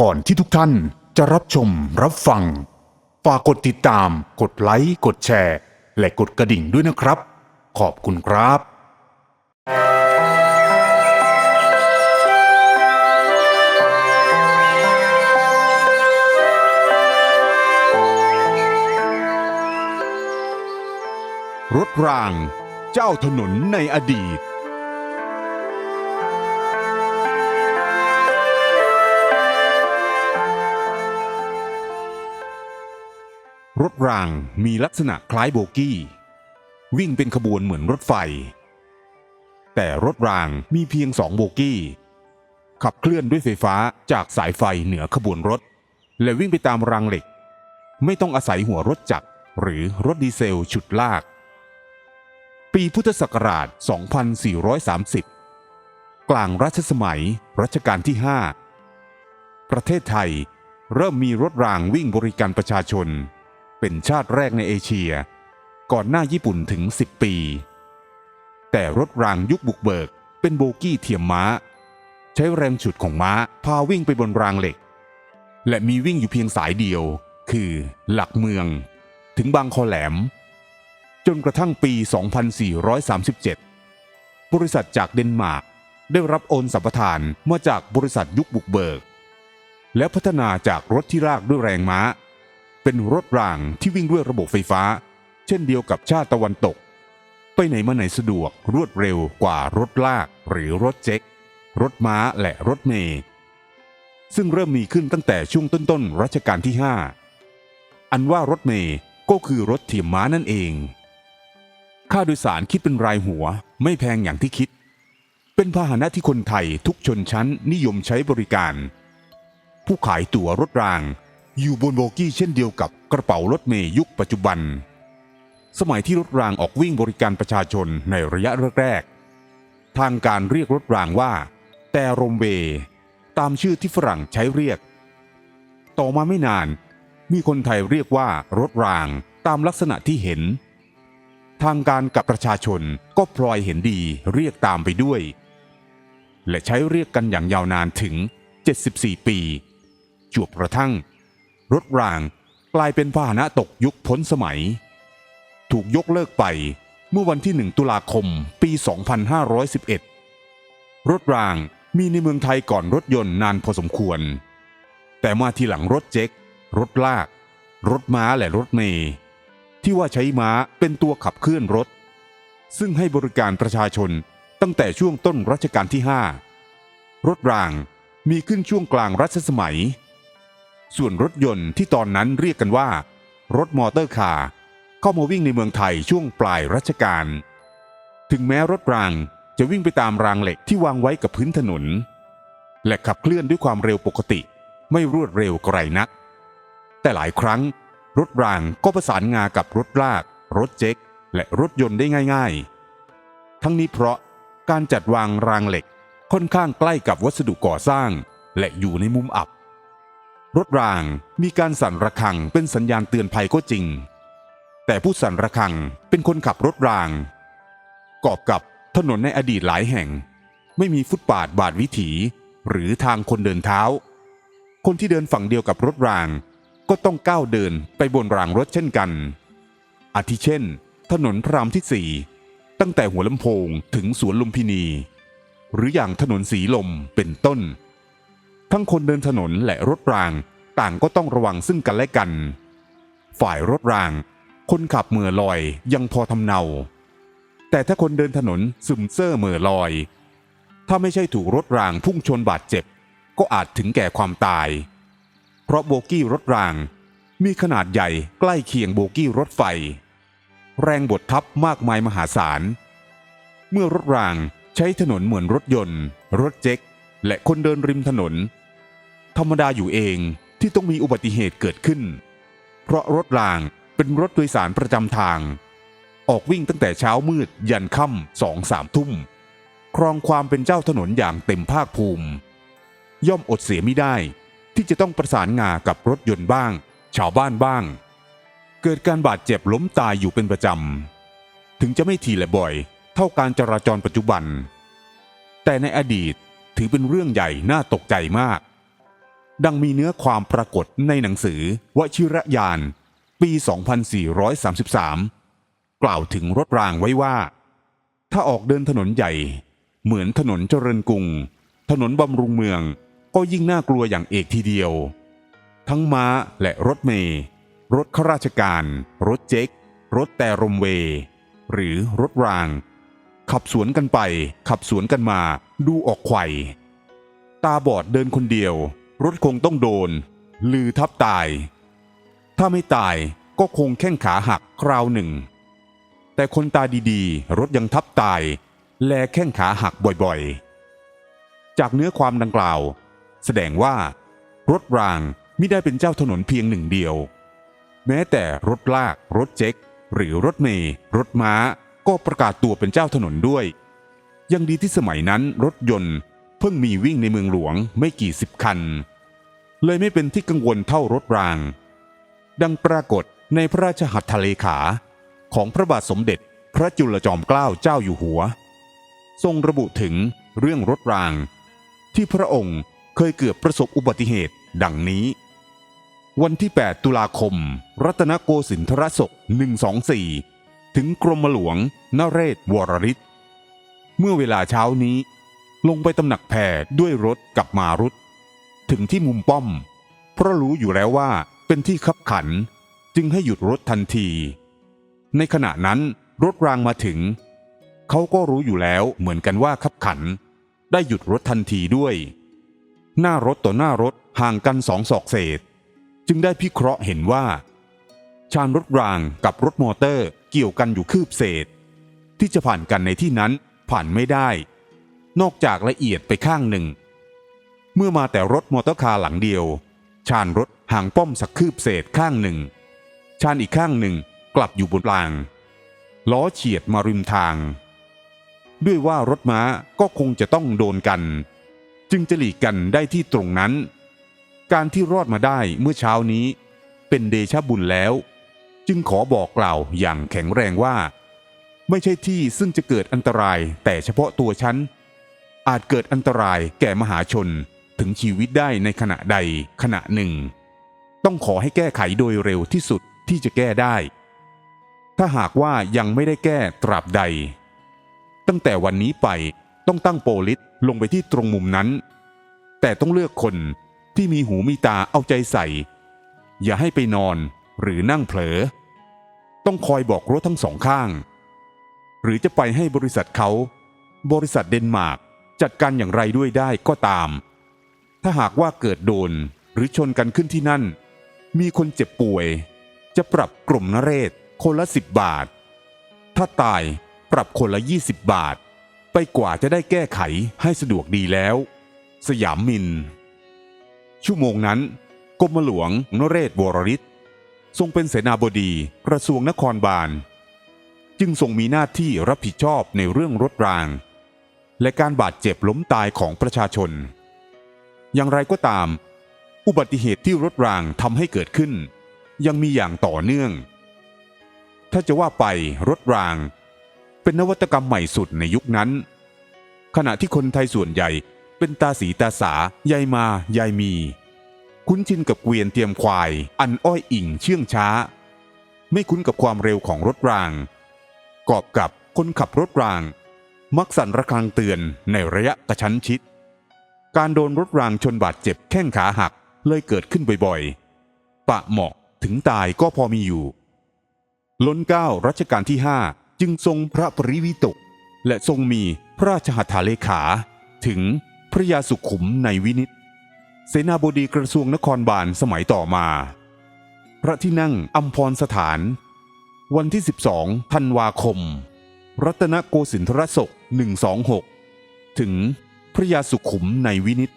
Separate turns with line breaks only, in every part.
ก่อนที่ทุกท่านจะรับชมรับฟัง ฝากกดติดตาม กดไลค์ กดแชร์ และกดกระดิ่งด้วยนะครับ ขอบคุณครับ รถราง เจ้าถนนในอดีต รถรางมีลักษณะคล้ายโบกี้ วิ่งเป็นขบวนเหมือนรถไฟ แต่รถรางมีเพียงสองโบกี้ ขับเคลื่อนด้วยไฟฟ้าจากสายไฟเหนือขบวนรถ และวิ่งไปตามรางเหล็ก ไม่ต้องอาศัยหัวรถจักรหรือรถดีเซลฉุดลาก ปีพุทธศักราช 2430 กลางรัชสมัยรัชกาลที่ 5 ประเทศไทยเริ่มมีรถรางวิ่งบริการประชาชน เป็นชาติแรกในเอเชีย ก่อนหน้าญี่ปุ่นถึง 10 ปี แต่รถรางยุคบุกเบิก เป็นโบกี้เทียมม้า ใช้แรงฉุดของม้าพาวิ่งไปบนรางเหล็ก และมีวิ่งอยู่เพียงสายเดียว คือหลักเมือง ถึงบางคอแหลม จนกระทั่งปี 2437 บริษัทจากเดนมาร์กได้รับโอนสัมปทานมาจากบริษัทยุคบุกเบิก แล้วพัฒนาจากรถที่ลากด้วยแรงม้า เป็นรถรางที่วิ่งด้วยระบบไฟฟ้า เช่นเดียวกับชาติตะวันตก ไปไหนมาไหนสะดวกรวดเร็วกว่ารถลากหรือรถเจ็กรถม้าและรถเมล์ซึ่งเริ่มมีขึ้นตั้งแต่ช่วงต้นๆรัชกาลที่ 5 อันว่ารถเมล์ก็คือรถเทียมม้านั่นเอง ค่าโดยสารคิดเป็นรายหัวไม่แพงอย่างที่คิด เป็นพาหนะที่คนไทยทุกชนชั้นนิยมใช้บริการ ผู้ขายตั๋วรถราง อยู่บนโบกี้เช่นเดียวกับกระเป๋ารถเมย์ยุคปัจจุบัน สมัยที่รถรางออกวิ่งบริการประชาชนในระยะแรกๆทางการเรียกรถรางว่า แต่รมเวย์ตามชื่อที่ฝรั่งใช้เรียก ต่อมาไม่นาน มีคนไทยเรียกว่ารถรางตามลักษณะที่เห็น ทางการกับประชาชนก็พลอยเห็นดีเรียกตามไปด้วย และใช้เรียกกันอย่างยาวนานถึง 74 ปี จวบกระทั่ง รถรางกลายเป็นพาหนะตกยุคพ้นสมัย ถูกยกเลิกไปเมื่อวันที่ 1 ตุลาคมปี 2511 รถรางมีในเมืองไทยก่อนรถยนต์นานพอสมควร แต่มาทีหลังรถเจ็กรถลาก รถม้าและรถเมล์ที่ว่าใช้ม้าเป็นตัวขับเคลื่อนรถ ซึ่งให้บริการประชาชนตั้งแต่ช่วงต้นรัชกาลที่ 5 รถรางมีขึ้นช่วงกลางรัชสมัย ส่วนรถยนต์ที่ตอนนั้นเรียกกันว่า รถมอเตอร์คาร์เข้ามาวิ่งในเมืองไทยช่วงปลายรัชกาลถึงแม้รถรางจะวิ่งไปตามรางเหล็กที่วางไว้กับพื้นถนน และขับเคลื่อนด้วยความเร็วปกติ ไม่รวดเร็วไกลนัก แต่หลายครั้ง รถรางก็ประสานงากับรถลาก รถเจ็กและรถยนต์ได้ง่าย ๆ ทั้งนี้เพราะการจัดวางรางเหล็กค่อนข้างใกล้กับวัสดุก่อสร้าง และอยู่ในมุมอับ รถรางมีการสั่นระฆังเป็นสัญญาณเตือนภัยก็จริง แต่ผู้สั่นระฆังเป็นคนขับรถราง กอบกับถนนในอดีตหลายแห่ง ไม่มีฟุตบาทบาดวิถี หรือทางคนเดินเท้า คนที่เดินฝั่งเดียวกับรถราง ก็ต้องก้าวเดินไปบนรางรถเช่นกัน อาทิเช่น ถนนพระรามที่สี่ตั้งแต่หัวลำโพงถึงสวนลุมพินี หรืออย่างถนนสีลมเป็นต้น ทั้งคนเดินถนนและรถราง ต่างก็ต้องระวังซึ่งกันและกัน ฝ่ายรถราง คนขับเมื่อลอยยังพอทำเนา แต่ถ้าคนเดินถนนซึมเซ่อเมื่อลอย ถ้าไม่ใช่ถูกรถรางพุ่งชนบาดเจ็บ ก็อาจถึงแก่ความตาย เพราะโบกี้รถรางมีขนาดใหญ่ใกล้เคียงโบกี้รถไฟ แรงบดทับมากมายมหาศาล เมื่อรถรางใช้ถนนเหมือนรถยนต์ รถเจ็กและคนเดินริมถนน ธรรมดาอยู่เองที่ต้องมีอุบัติเหตุเกิดขึ้น เพราะรถรางเป็นรถโดยสารประจำทาง ออกวิ่งตั้งแต่เช้ามืดยันค่ำสองสามทุ่ม ครองความเป็นเจ้าถนนอย่างเต็มภาคภูมิ ย่อมอดเสียไม่ได้ที่จะต้องประสานงากับรถยนต์บ้าง ชาวบ้านบ้าง เกิดการบาดเจ็บล้มตายอยู่เป็นประจำ ถึงจะไม่ทีและบ่อย เท่าการจราจรปัจจุบัน แต่ในอดีตถือเป็นเรื่องใหญ่น่าตกใจมาก ดังมีเนื้อความปรากฏในหนังสือวชิระยาน ปี 2433 กล่าวถึงรถรางไว้ว่า ถ้าออกเดินถนนใหญ่ เหมือนถนนเจริญกรุง ถนนบำรุงเมืองก็ยิ่งน่ากลัวอย่างเอกทีเดียว ทั้งม้าและรถเมล์รถข้าราชการ รถเจ๊ก รถแต่รมเว หรือรถราง ขับสวนกันไป ขับสวนกันมา ดูออกไข่ตาบอดเดินคนเดียว รถคงต้องโดน ลือทับตาย ถ้าไม่ตายก็คงแข้งขาหักคราวหนึ่ง แต่คนตาดีๆ รถยังทับตาย แลแข้งขาหักบ่อยๆ จากเนื้อความดังกล่าว แสดงว่า รถรางไม่ได้เป็นเจ้าถนนเพียงหนึ่งเดียว แม้แต่รถลากรถเจ๊ก หรือรถเมล์รถม้าก็ประกาศตัวเป็นเจ้าถนนด้วย ยังดีที่สมัยนั้นรถยนต์เพิ่งมีวิ่งในเมืองหลวงไม่กี่สิบคัน เลยไม่เป็นที่กังวลเท่ารถราง ดังปรากฏในพระราชหัตถเลขา ของพระบาทสมเด็จพระจุลจอมเกล้าเจ้าอยู่หัว ทรงระบุถึงเรื่องรถราง ที่พระองค์เคยเกือบประสบอุบัติเหตุดังนี้ วันที่ 8 ตุลาคม รัตนโกสินทรศก 124 ถึงกรมหลวงนเรศวรริศเมื่อเวลาเช้านี้ ลงไปตำหนักแพรด้วยรถกับมารุต ถึงที่มุมป้อม เพราะรู้อยู่แล้วว่าเป็นที่ขับขัน จึงให้หยุดรถทันที ในขณะนั้นรถรางมาถึง เขาก็รู้อยู่แล้วเหมือนกันว่าขับขัน ได้หยุดรถทันทีด้วย หน้ารถต่อหน้ารถห่างกันสองศอกเศษ จึงได้พิเคราะห์เห็นว่า ชานรถรางกับรถมอเตอร์เกี่ยวกันอยู่คืบเศษ ที่จะผ่านกันในที่นั้นผ่านไม่ได้ นอกจากละเอียดไปข้างหนึ่ง เมื่อมาแต่รถมอเตอร์คาร์หลังเดียว ชานรถห่างป้อมสักคืบเศษข้างหนึ่ง ชานอีกข้างหนึ่งกลับอยู่บนราง ล้อเฉียดมาริมทาง ด้วยว่ารถม้าก็คงจะต้องโดนกัน จึงจะหลีกกันได้ที่ตรงนั้น การที่รอดมาได้เมื่อเช้านี้ เป็นเดชะบุญแล้ว จึงขอบอกกล่าวอย่างแข็งแรงว่า ไม่ใช่ที่ซึ่งจะเกิดอันตรายแต่เฉพาะตัวฉันอาจเกิดอันตรายแก่มหาชน ถึงชีวิตได้ในขณะใดขณะหนึ่ง ต้องขอให้แก้ไขโดยเร็วที่สุดที่จะแก้ได้ ถ้าหากว่ายังไม่ได้แก้ตราบใด ตั้งแต่วันนี้ไปต้องตั้งโปลิสลงไปที่ตรงมุมนั้น แต่ต้องเลือกคนที่มีหูมีตาเอาใจใส่ อย่าให้ไปนอนหรือนั่งเผลอ ต้องคอยบอกรถทั้งสองข้าง หรือจะไปให้บริษัทเขา บริษัทเดนมาร์กจัดการอย่างไรด้วยได้ก็ตาม ถ้าหากว่าเกิดโดนหรือชนกันขึ้นที่นั่น มีคนเจ็บป่วย จะปรับกลุ่มนเรศคนละสิบบาท ถ้าตายปรับคนละ 20 บาท ไปกว่าจะได้แก้ไขให้สะดวกดีแล้ว สยามมิน ชั่วโมงนั้นกรมหลวงนเรศวรริศทรงเป็นเสนาบดีกระทรวงนครบาล จึงทรงมีหน้าที่รับผิดชอบในเรื่องรถราง และการบาดเจ็บล้มตายของประชาชน อย่างไรก็ตาม อุบัติเหตุที่รถรางทำให้เกิดขึ้น ยังมีอย่างต่อเนื่อง ถ้าจะว่าไปรถราง เป็นนวัตกรรมใหม่สุดในยุคนั้น ขณะที่คนไทยส่วนใหญ่เป็นตาสีตาสายายมายายมี คุ้นชินกับเกวียนเตรียมควาย อันอ้อยอิ่งเชื่องช้า ไม่คุ้นกับความเร็วของรถราง กอบกับคนขับรถราง มักสั่นระฆังเตือนในระยะกระชั้นชิด การโดนรถรางชนบาดเจ็บแข้งขาหักเลยเกิดขึ้นบ่อยๆ ปะหมาะถึงตายก็พอมีอยู่ ล้นเกล้ารัชกาลที่ห้าจึงทรงพระปริวิตก และทรงมีพระราชหัตถเลขา ถึงพระยาสุขุมในวินิตเสนาบดีกระทรวงนครบาลสมัยต่อมา พระที่นั่งอัมพรสถาน วันที่ 12ธันวาคม รัตนโกสินทรศก126 ถึง พระยาสุขุมในวินิต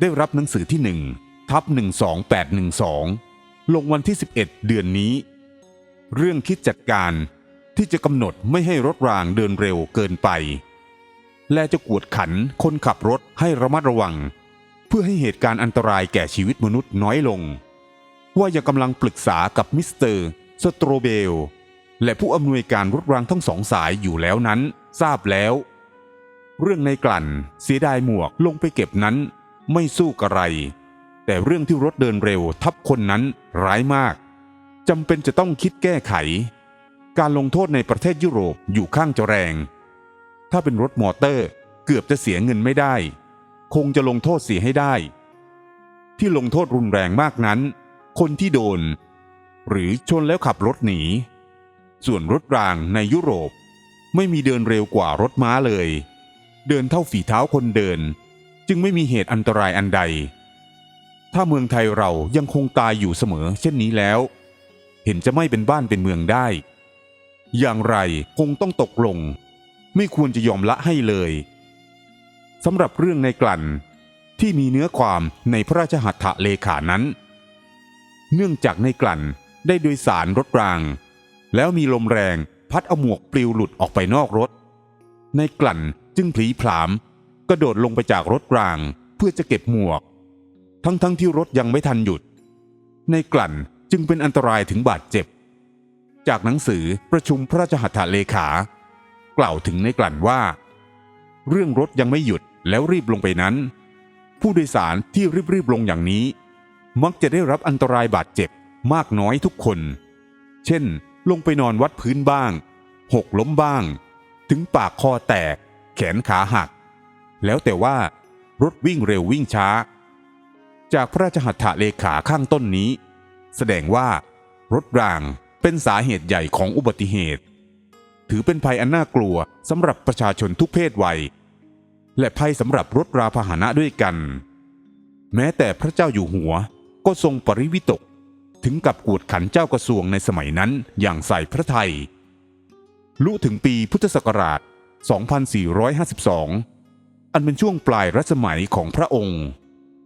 ได้รับหนังสือที่หนึ่งทับ12812 ลงวันที่ 11 เดือนนี้ เรื่องคิดจัดการที่จะกำหนดไม่ให้รถรางเดินเร็วเกินไป และจะกวดขันคนขับรถให้ระมัดระวัง เพื่อให้เหตุการณ์อันตรายแก่ชีวิตมนุษย์น้อยลง ว่ายังกำลังปรึกษากับมิสเตอร์สโตรเบล และผู้อำนวยการรถรางทั้งสองสายอยู่แล้วนั้น ทราบแล้ว เรื่องในกลั่นเสียดายหมวกลงไปเก็บนั้น ไม่สู้กระไร แต่เรื่องที่รถเดินเร็วทับคนนั้นร้ายมากจำเป็นจะต้องคิดแก้ไข การลงโทษในประเทศยุโรปอยู่ข้างจะแรง ถ้าเป็นรถมอเตอร์เกือบจะเสียเงินไม่ได้ คงจะลงโทษเสียให้ได้ ที่ลงโทษรุนแรงมากนั้น คนที่โดน หรือชนแล้วขับรถหนี ส่วนรถรางในยุโรป ไม่มีเดินเร็วกว่ารถม้าเลย เดินเท่าฝีเท้าคนเดิน จึงไม่มีเหตุอันตรายอันใด ถ้าเมืองไทยเรายังคงตายอยู่เสมอ เช่นนี้แล้ว เห็นจะไม่เป็นบ้านเป็นเมืองได้ อย่างไรคงต้องตกลง ไม่ควรจะยอมละให้เลยสำหรับเรื่องในกลั่นที่มีเนื้อความในพระราชหัตถเลขานั้น เนื่องจากในกลั่นได้โดยสารรถราง แล้วมีลมแรงพัดเอาหมวกปลิวหลุดออกไปนอกรถ ในกลั่น จึงผลีผลาม กระโดดลงไปจากรถรางเพื่อจะเก็บหมวก ทั้งๆทที่รถยังไม่ทันหยุด ในกลั่นจึงเป็นอันตรายถึงบาดเจ็บ จากหนังสือประชุมพระราชหัตถเลขา กล่าวถึงในกลั่นว่า เรื่องรถยังไม่หยุดแล้วรีบลงไปนั้น ผู้โดยสารที่รีบๆลงอย่างนี้ มักจะได้รับอันตรายบาดเจ็บมากน้อยทุกคน เช่น ลงไปนอนวัดพื้นบ้าง หกล้มบ้าง ถึงปากคอแตก แขนขาหัก แล้วแต่ว่ารถวิ่งเร็ววิ่งช้า จากพระราชหัตถเลขาข้างต้นนี้ แสดงว่ารถรางเป็นสาเหตุใหญ่ของอุบัติเหตุ ถือเป็นภัยอันน่ากลัวสำหรับประชาชนทุกเพศวัย และภัยสำหรับรถราพาหนะด้วยกัน แม้แต่พระเจ้าอยู่หัวก็ทรงปริวิตกถึงกับกวดขันเจ้ากระทรวงในสมัยนั้นอย่างใส่พระไทยลุถึงปีพุทธศักราช 2452 อันเป็นช่วงปลายรัชสมัยของพระองค์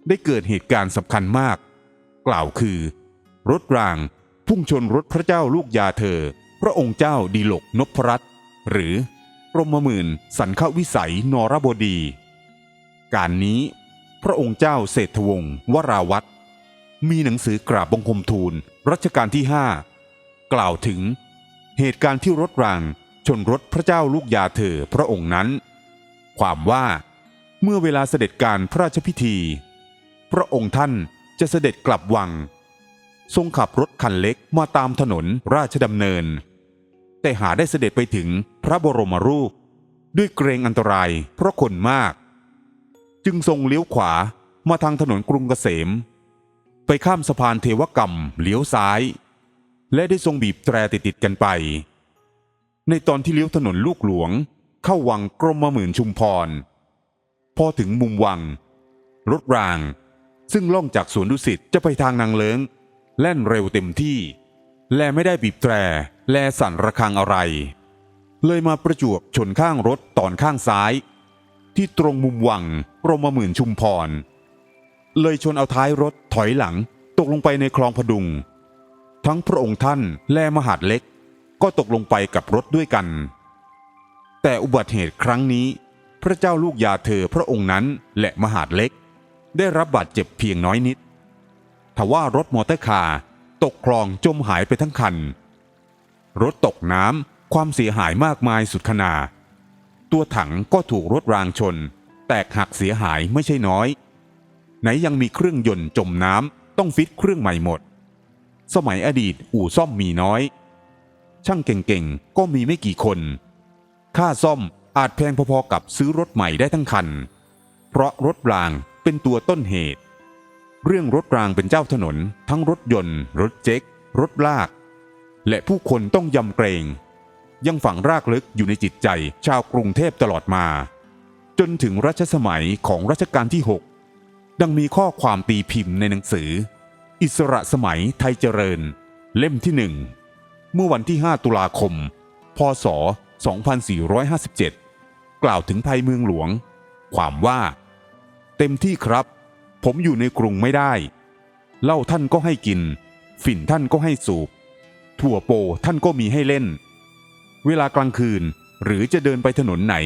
ได้เกิดเหตุการณ์สำคัญมาก กล่าวคือ รถรางพุ่งชนรถพระเจ้าลูกยาเธอ พระองค์เจ้าดีลกนพรัตน์หรือกรมหมื่นสันขวิสัยนรบดี การนี้พระองค์เจ้าเศรษฐวงศ์วราวัตรมีหนังสือกราบบังคมทูลรัชกาลที่ห้ากล่าวถึง เหตุการณ์ที่รถราง ชนรถพระเจ้าลูกยาเธอพระองค์นั้น ความว่าเมื่อเวลาเสด็จการพระราชพิธี พระองค์ท่านจะเสด็จกลับวัง ทรงขับรถคันเล็กมาตามถนนราชดำเนิน แต่หาได้เสด็จไปถึงพระบรมรูป ด้วยเกรงอันตรายเพราะคนมาก จึงทรงเลี้ยวขวามาทางถนนกรุงเกษม ไปข้ามสะพานเทวกรรมเลี้ยวซ้าย และได้ทรงบีบแตรติดๆกันไป ในตอนที่เลี้ยวถนนลูกหลวง เข้าวังกรมหมื่นชุมพร พอถึงมุมวัง รถราง ซึ่งล่องจากสวนดุสิตจะไปทางนางเลิงแล่นเร็วเต็มที่ และไม่ได้บีบแตร แลสั่นระฆังอะไร เลยมาประจวบชนข้างรถตอนข้างซ้าย ที่ตรงมุมวังกรมหมื่นชุมพร เลยชนเอาท้ายรถถอยหลังตกลงไปในคลองพดุง ทั้งพระองค์ท่านและมหาดเล็ก ก็ตกลงไปกับรถด้วยกัน แต่อุบัติเหตุครั้งนี้ พระเจ้าลูกยาเธอพระองค์นั้นและมหาดเล็ก ได้รับบาดเจ็บเพียงน้อยนิดทว่ารถมอเตอร์คาร์ตกคลองจมหายไปทั้งคัน รถตกน้ำความเสียหายมากมายสุดขนา ตัวถังก็ถูกรถรางชน แตกหักเสียหายไม่ใช่น้อย ไหนยังมีเครื่องยนต์จมน้ำต้องฟิตเครื่องใหม่หมด สมัยอดีตอู่ซ่อมมีน้อย ช่างเก่งๆ ก็มีไม่กี่คน ค่าซ่อมอาจแพงพอๆกับซื้อรถใหม่ได้ทั้งคัน เพราะรถรางเป็นตัวต้นเหตุ เรื่องรถรางเป็นเจ้าถนน ทั้งรถยนต์ รถเจ๊ก รถลาก และผู้คนต้องยำเกรง ยังฝังรากลึกอยู่ในจิตใจชาวกรุงเทพตลอดมา จนถึงรัชสมัยของรัชกาลที่ 6 ดังมีข้อความตีพิมพ์ในหนังสือ อิสระสมัยไทยเจริญ เล่มที่หนึ่ง เมื่อวันที่ 5 ตุลาคม พศ 2457 กล่าวถึงภัยเมืองหลวง ความว่า เต็มที่ครับ ผมอยู่ในกรุงไม่ได้เหล้าท่านก็ให้กิน ฝิ่นท่านก็ให้สูบ ถั่วโปท่านก็มีให้เล่น เวลากลางคืนหรือจะเดินไปถนนไหน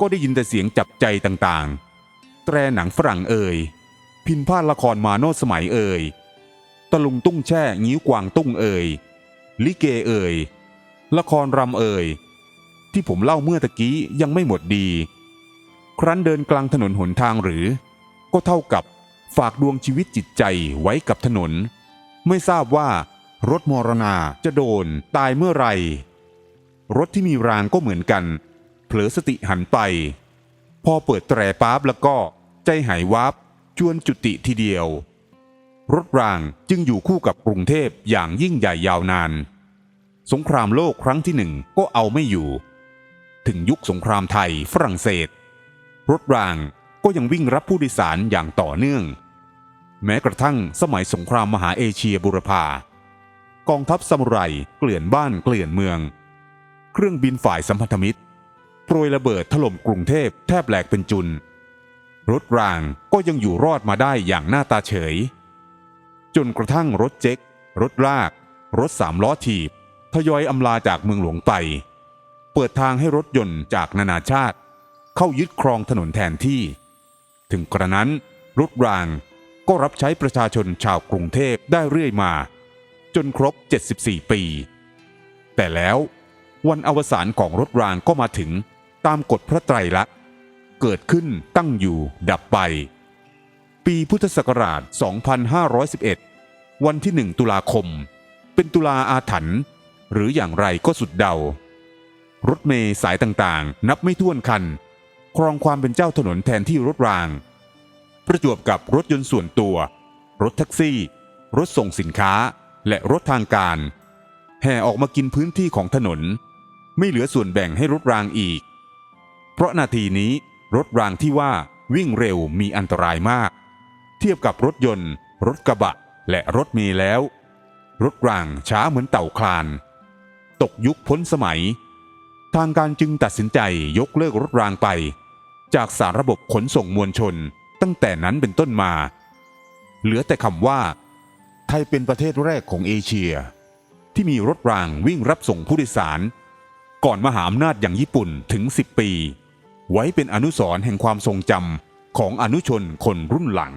ก็ได้ยินแต่เสียงจับใจต่างๆ แตรหนังฝรั่งเอ่ย พินพาดละครมาโนสมัยเอ่ยตะลุงตุ้งแช่ งิ้วกวางตุ้งเอ่ย ลิเกเอ่ยละครรำเอ่ยที่ผมเล่าเมื่อตะกี้ยังไม่หมดดี ครั้นเดินกลางถนนหนทางหรือ ก็เท่ากับฝากดวงชีวิตจิตใจไว้กับถนน ไม่ทราบว่ารถมรณาจะโดนตายเมื่อไหรรถที่มีรางก็เหมือนกัน เผลอสติหันไป พอเปิดแตรปั๊บแล้วก็ใจหายวับจวนจุติทีเดียว รถรางจึงอยู่คู่กับกรุงเทพอย่างยิ่งใหญ่ยาวนาน สงครามโลกครั้งที่หนึ่งก็เอาไม่อยู่ ถึงยุคสงครามไทยฝรั่งเศส รถรางก็ยังวิ่งรับผู้โดยสารอย่างต่อเนื่อง แม้กระทั่งสมัยสงครามมหาเอเชียบุรพากองทัพซามูไรเกลื่อนบ้านเกลื่อนเมือง เครื่องบินฝ่ายสัมพันธมิตรโปรยระเบิดถล่มกรุงเทพแทบแหลกเป็นจุน รถรางก็ยังอยู่รอดมาได้อย่างหน้าตาเฉย จนกระทั่งรถเจ็กรถลาก รถสามล้อถีบ ทยอยอำลาจากเมืองหลวงไป เปิดทางให้รถยนต์จากนานาชาติ เข้ายึดครองถนนแทนที่ ถึงกระนั้นรถรางก็รับใช้ประชาชนชาวกรุงเทพได้เรื่อยมา จนครบ 74 ปี แต่แล้ววันอวสานของรถรางก็มาถึงตามกฎพระไตรลักษณ์เกิดขึ้นตั้งอยู่ดับไป ปีพุทธศักราช 2511 วันที่ 1 ตุลาคม เป็นตุลาอาถรรพ์ หรืออย่างไรก็สุดเดา รถเมย์สายต่างๆ นับไม่ถ้วนคัน ครองความเป็นเจ้าถนนแทนที่รถราง ประจวบกับรถยนต์ส่วนตัว รถแท็กซี่ รถส่งสินค้า และรถทางการ แห่ออกมากินพื้นที่ของถนน ไม่เหลือส่วนแบ่งให้รถรางอีก เพราะนาทีนี้รถรางที่ว่าวิ่งเร็วมีอันตรายมาก เทียบกับรถยนต์ รถกระบะ และรถเมล์แล้ว รถรางช้าเหมือนเต่าคลาน ตกยุคพ้นสมัย ทางการจึงตัดสินใจยกเลิกรถรางไป จากสารระบบขนส่งมวลชนตั้งแต่นั้นเป็นต้นมา เหลือแต่คำว่า ไทยเป็นประเทศแรกของเอเชีย ที่มีรถรางวิ่งรับส่งผู้โดยสาร ก่อนมหาอำนาจอย่างญี่ปุ่นถึง 10 ปี ไว้เป็นอนุสรณ์แห่งความทรงจำของอนุชนคนรุ่นหลัง